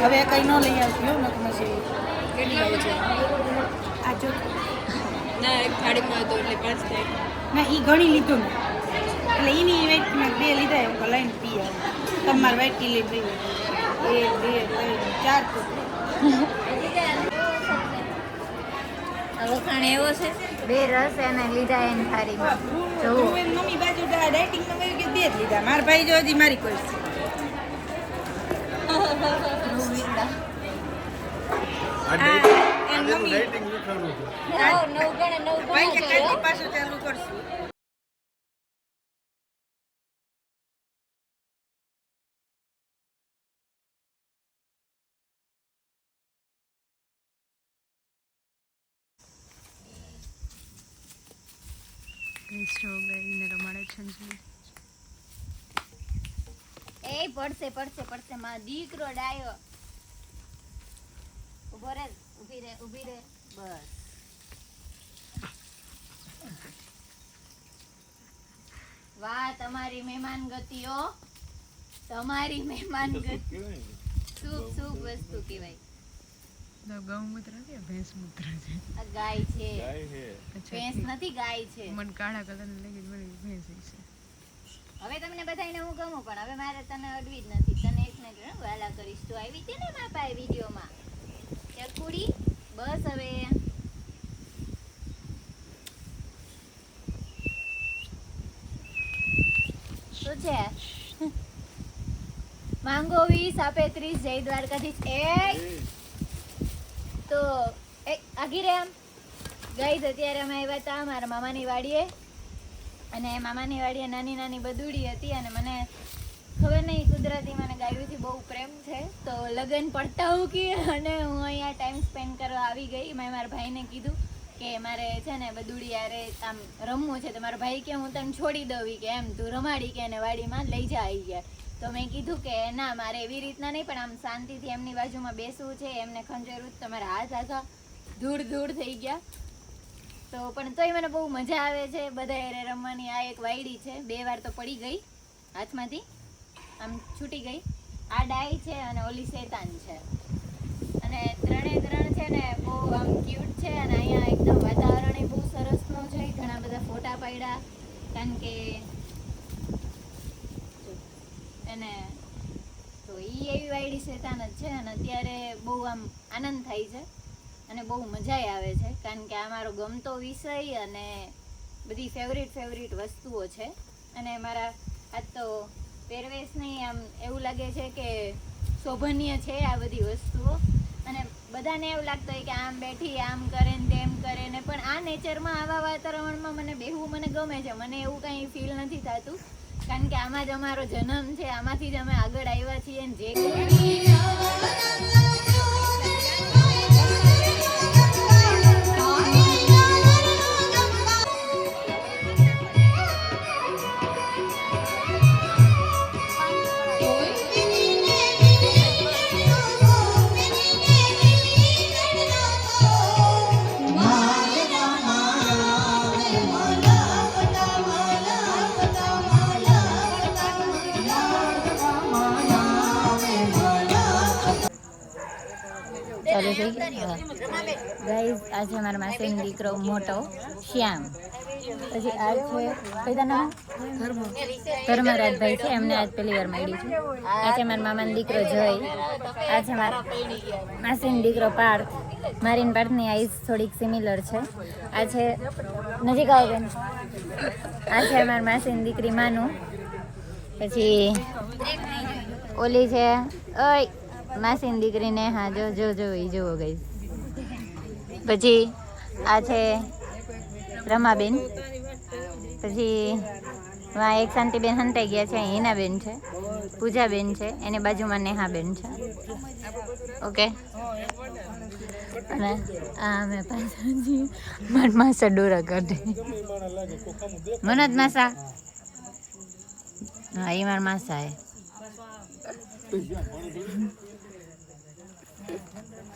હવે કઈ ન લઈ આવજો નથી પછી કેટલા છે? જો. ના એક થાળીમાં હતો એટલે પાંચ થાય ના એ ઘણી લીધું ને એટલે એની વેટ મેં બે લીધા એવું લઈને પી આવે. તમારે વેટ લઈ પી એક બે ચાર વખાણ એવો છે? બે રસ એને લીધા એની થાળીમાં. જોવું મમ્મી બાજુ ડાયટિંગમાં કહ્યું કે બે જ લીધા. મારા ભાઈ જો હજી મારી કોઈ છે. મમ્મી. નવ ગણે નવ જોયો. પાછું ચાલુ એ પડશે પડશે પડશે. મા દીકરો ડાયો. ઊભો રે ઊભી રે ઊભી રે. બસ. વાહ તમારી મહેમાન ગતિઓ તમારી મહેમાન ગતિ. શુભ શુભ વસ્તુ કહેવાય ગૌમૂત્ર છે ભેંસ મૂત્ર છે. આ ગાય છે. ભેંસ નથી ગાય છે. મને કાળા કલર લાગી ભેંસ છે. હવે તમને બધાને હું ગમું પણ હવે મારે તને અડવી જ નથી. તને એક ને વાલા કરીશ. તું આવી હતી ને મારા પાસે વિડીયોમાં? માંગો વીસ, આપે ત્રીસ, જય દ્વારકાધીશ. એ તો આગી રે આમ. ગઈ અત્યારે અમે આવ્યા હતા મારા મામાની વાડીએ. અને મામાની વાડીએ નાની નાની બદુડી હતી અને મને ખબર નહીં, કુદરતી મને ગાયોથી બહુ પ્રેમ છે. તો લગન પડતા હું અને હું અહીંયા ટાઈમ સ્પેન્ડ કરવા આવી ગઈ. મેં મારા ભાઈને કીધું કે મારે છે ને બધુડી યારે આમ રમવું છે. તો મારો ભાઈ કે હું તને છોડી દઉં કે એમ, તું રમાડી કે એને વાડીમાં લઈ જા આવી ગયા તો મેં કીધું કે ના, મારે એવી રીતના નહીં, પણ આમ શાંતિથી એમની બાજુમાં બેસવું છે. એમને ખંજેરું તો મારા હાથ આખા ધૂળ ધૂળ થઈ ગયા. તો પણ તોય મને બહુ મજા આવે છે. બધા રમવાની આ એક વાયડી છે. બે વાર તો પડી ગઈ હાથમાંથી. આમ છૂટી ગઈ. આ ડાય છે અને ઓલી શેતાન છે. અને ત્રણે ત્રણ છે ને બહુ આમ ક્યુટ છે અને અહીંયા એકદમ વાતાવરણ બહુ સરસનું છે. ઘણા બધા ફોટા પાડ્યા. કારણ કે એને તો ઈ એવી વાયડી શેતાન જ છે અને અત્યારે બહુ આમ આનંદ થાય છે અને બહુ મજા આવે છે. કારણ કે આ મારો ગમતો વિષય અને બધી ફેવરિટ ફેવરિટ વસ્તુઓ છે. અને મારા આ તો પહેરવેશની આમ એવું લાગે છે કે શોભનીય છે આ બધી વસ્તુઓ. અને બધાને એવું લાગતું હોય કે આમ બેઠી, આમ કરે ને તેમ કરે ને, પણ આ નેચરમાં આવા વાતાવરણમાં મને બેહવું મને ગમે છે. મને એવું કંઈ ફીલ નથી થતું. કારણ કે આમાં જ અમારો જન્મ છે, આમાંથી જ અમે આગળ આવ્યા છીએ ને જે ગાઈઝ આ છે મારા માસીનો દીકરો મોટો, શ્યામ. પછી આ છે કઈ નામ? ધર્મરાજભાઈ છે, એમને આજ પહેલી વાર મળી છે. આ છે મારા મામાનો દીકરો જય. આ છે મારા માસીનો દીકરો પાર્થ. મારી પાર્થની આઈઝ થોડીક સિમિલર છે. આ છે નજીક આવો બેન. આ છે મારા માસીની દીકરી માનું. પછી ઓલી છે, ઓય. માસીની દીકરીને હા, જો જો જો એ જુઓ ગઈ પછી આ છે રમાબેન. પછી વા એક શાંતિબેન હંતાઈ ગયા છે હિનાબેન છે, પૂજાબેન છે, એની બાજુમાં નેહાબેન છે. ઓકે? અને આ મેં પાછાજી મારા માસા ડોરા કાઢે. મનોજ માસા. હા એ મારા માસા હે.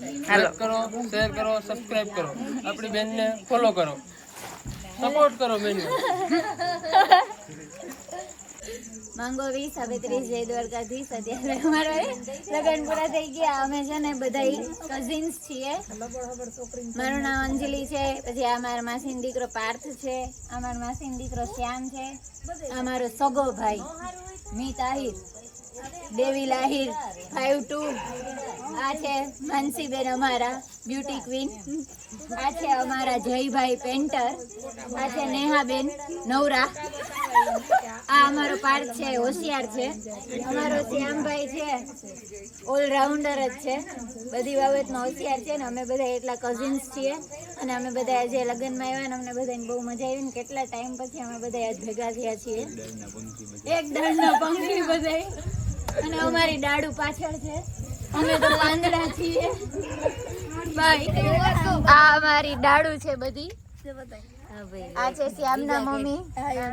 લાઈક કરો શેર કરો સબસ્ક્રાઇબ કરો. આપણી બેનને ફોલો કરો. સપોર્ટ કરો બેનને. માંગો સાવિત્રી જય દ્વારકાધીશ. અત્યારે અમારે લગ્ન પૂરા થઈ ગયા. અમે છે ને બધા કઝિન્સ છીએ. મારું નામ અંજલિ છે. પછી આ મારા માસીનો દીકરો પાર્થ છે. અમારો માસીન માસીનો દીકરો શ્યામ છે. અમારો સગો ભાઈ મીત આહિર. દેવી લાહિર ફાઈવ ટુ આ છે માનસીબેન અમારા બ્યુટી ક્વીન આ છે અમારા જયભાઈ પેન્ટર આ છે નેહાબેન, નવરા. આ અમારો પાર્ક છે, હોશિયાર છે. અમારો શ્યામભાઈ છે ઓલરાઉન્ડર જ છે. બધી બાબતમાં હોશિયાર છે ને અમે બધા એટલા કઝિન્સ છીએ. અને અમે બધા આજે લગ્નમાં આવ્યા ને અમને બધાને બહુ મજા આવી ને કેટલા ટાઈમ પછી અમે બધા ભેગા થયા છીએ. એક દળના પંખી બધાય. અને અમારી દાડુ પાછળ છે. અમે તો પાંદડા છીએ. બાય. આ અમારી દાડુ છે બધી. આ છે શ્યામના મમ્મી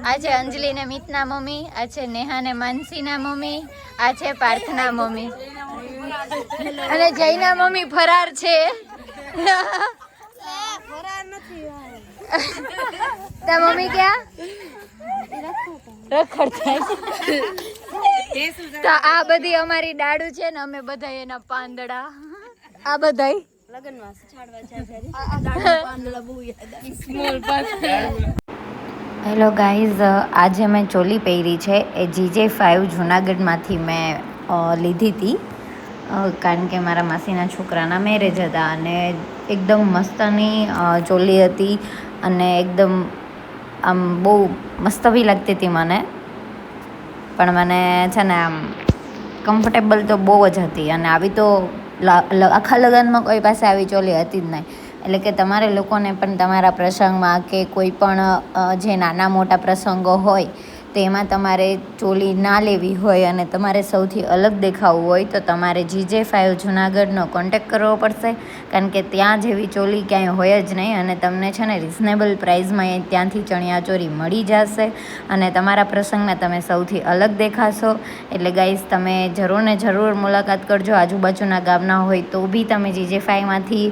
આ છે અંજલિ ને મિતના મમ્મી આ છે નેહા ને માનસીના મમ્મી આ છે પાર્થના મમ્મી. અને જયના મમ્મી ફરાર છે. તા મમ્મી ક્યાં? તો આ બધી અમારી દાડુ છે ને અમે બધા એના પાંદડા. આ છાડવા હેલો ગાઈઝ, આજે મેં ચોલી પહેરી છે. એ જીજે ફાઇવ જુનાગઢમાંથી મેં લીધી હતી કારણ કે મારા માસીના છોકરાના મેરેજ હતા અને એકદમ મસ્તની ચોલી હતી અને એકદમ આમ બહુ મસ્ત બી લાગતી હતી મને. પણ મને છે ને આમ કમ્ફર્ટેબલ તો બહુ જ હતી અને આવી તો આખા લગ્નમાં કોઈ પાસે આવી ચોલી હતી જ નહીં. એટલે કે તમારે લોકોને પણ તમારા પ્રસંગમાં કે કોઈ પણ જે નાના મોટા પ્રસંગો હોય તો એમાં તમારે ચોલી ના લેવી હોય અને તમારે સૌથી અલગ દેખાવું હોય તો તમારે જીજે ફાઇવ જુનાગઢનો કોન્ટેક કરવો પડશે. કારણ કે ત્યાં જેવી ચોલી ક્યાંય હોય જ નહીં અને તમને છે ને રિઝનેબલ પ્રાઇઝમાં એ ત્યાંથી ચણિયાચોરી મળી જશે અને તમારા પ્રસંગમાં તમે સૌથી અલગ દેખાશો. એટલે ગાઈઝ તમે જરૂર ને જરૂર મુલાકાત કરજો આજુબાજુના ગામના હોય તો બી તમે જીજે ફાઈમાંથી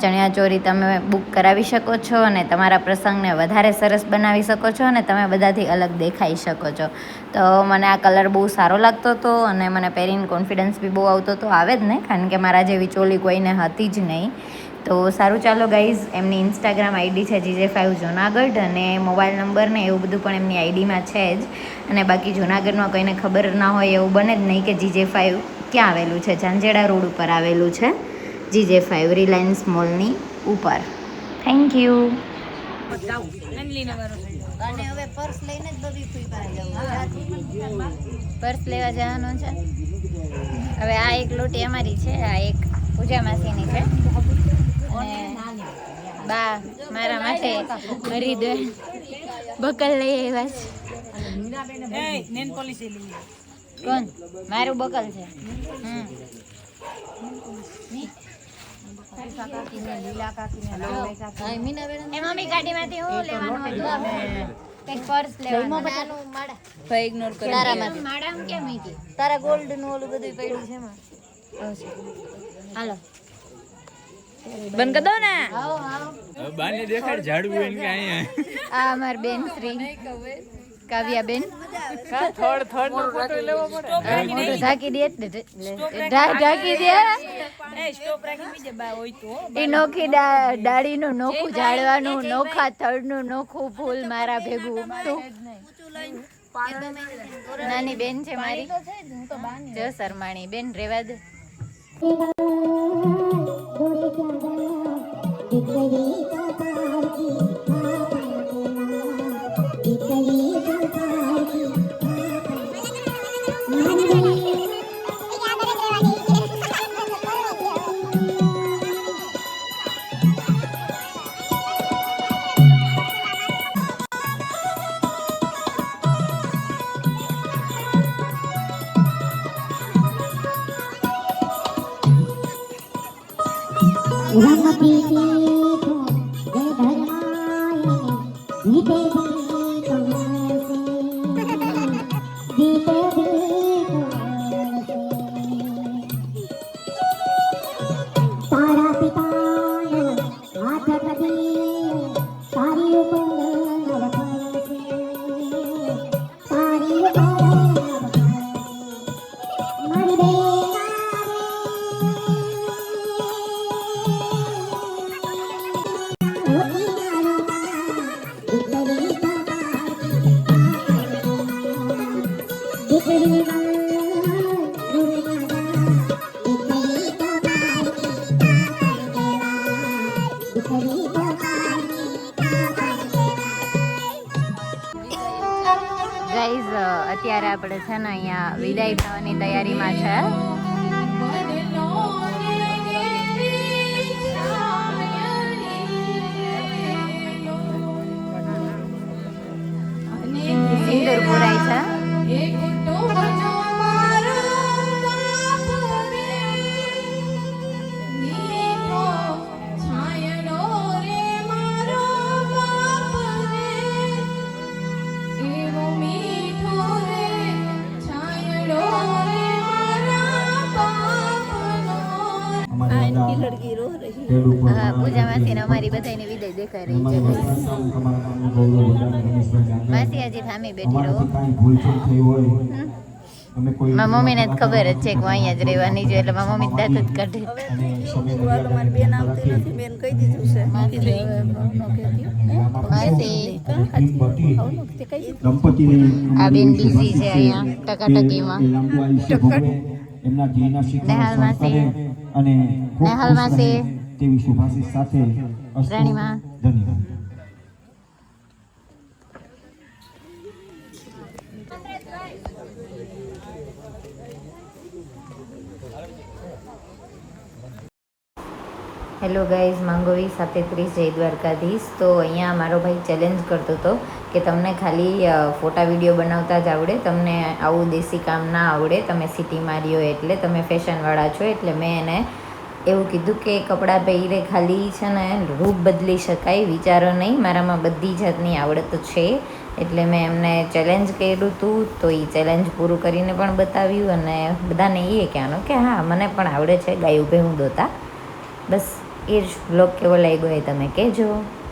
ચણિયાચોરી તમે બુક કરાવી શકો છો અને તમારા પ્રસંગને વધારે સરસ બનાવી શકો છો અને તમે બધાથી અલગ દેખાઈ શકો છો. તો મને આ કલર બહુ સારો લાગતો હતો અને મને પહેરીને કોન્ફિડન્સ બી બહુ આવતો હતો. આવે જ ને કારણ કે મારા જેવી ચોલી કોઈને હતી જ નહીં. તો સારું ચાલો ગાઈઝ એમની ઇન્સ્ટાગ્રામ આઈડી છે જીજે ફાઇવ જુનાગઢ અને મોબાઈલ નંબર ને એવું બધું પણ એમની આઈડીમાં છે જ. અને બાકી જુનાગઢમાં કોઈને ખબર ના હોય એવું બને જ નહીં કે જીજે ફાઇવ ક્યાં આવેલું છે. ઝાંઝેડા રોડ ઉપર આવેલું છે જીજે ફાઇવ રિલાયન્સ મોલની ઉપર. થેન્ક યુ અને હવે પર્સ લઈને જ બબી ફૂઈ પાસે પર્સ લેવા જવાનું છે. હવે આ એક લોટી અમારી છે આ એક પૂજા માસીની છે. અને બા મારા માટે હરિદ્વાર બકલ લઈ આવ્યા છે. નેન પોલિસી લઈ કોણ? મારું બકલ છે. હમ. તારા ગોલ્ડનું ઓલું બધું પડ્યું છે હાલો. બંધ કર દો ને. આવો આવો. બાને દેખાડ ઝાડવું એને અહીંયા. આ અમાર બેન શ્રી. કાવ્યા બેન નો ફોટો લેવો પડે. મોઢું ઢાંકી દે. ઢાકી દે. એ નોખી ડાળીનું નોખું ઝાડવાનું નોખા થડનું નોખું ફૂલ મારા ભેગું ઉગતું નાની બેન છે મારી. જો શરમાણી બેન રેવા દે. તારા પિતાના હાથ આપણે છે ને અહીંયા વિદાય થવાની તૈયારીમાં છે. હા, પૂજા ને અમારી બધાની વિદાય દેખાઈ રહી છે. માસી હજી થામી બેઠી રહો. મારા મમ્મીને જ ખબર જ છે કે હું અહીંયા જ રહેવાની છું એટલે મારા મમ્મી દાંત જ કાઢે. મારી બેન આવતી નથી બેન કહી દીધું છે. માસી આ બેન busy છે અહીંયા ટકાટકીમાં. લાંબુ એમના નેહાલ માસી. અને. તેવી શુભાશીષ સાથે ધન્યવાદ હેલો ગાઈઝ માંગોવી સાથે ત્રીસ જય દ્વારકાધીશ. તો અહીંયા મારો ભાઈ ચેલેન્જ કરતો હતો કે તમને ખાલી ફોટા વીડિયો બનાવતા જ આવડે તમને આવું દેશી કામ ના આવડે તમે સિટીમાં રહ્યો એટલે તમે ફેશનવાળા છો એટલે મેં એને એવું કીધું કે કપડાં પહેરે ખાલી છે ને, રૂપ બદલી શકાય, વિચારો નહીં, મારામાં બધી જાતની આવડત છે. એટલે મેં એમને ચેલેન્જ કર્યું હતું તો એ ચેલેન્જ પૂરું કરીને પણ બતાવ્યું અને બધાને એ કહેવાનું કે હા, મને પણ આવડે છે, ગાયું ભેહું દોતા. બસ, એ જ બ્લોગ કેવો લાગ્યો એ તમે કહેજો.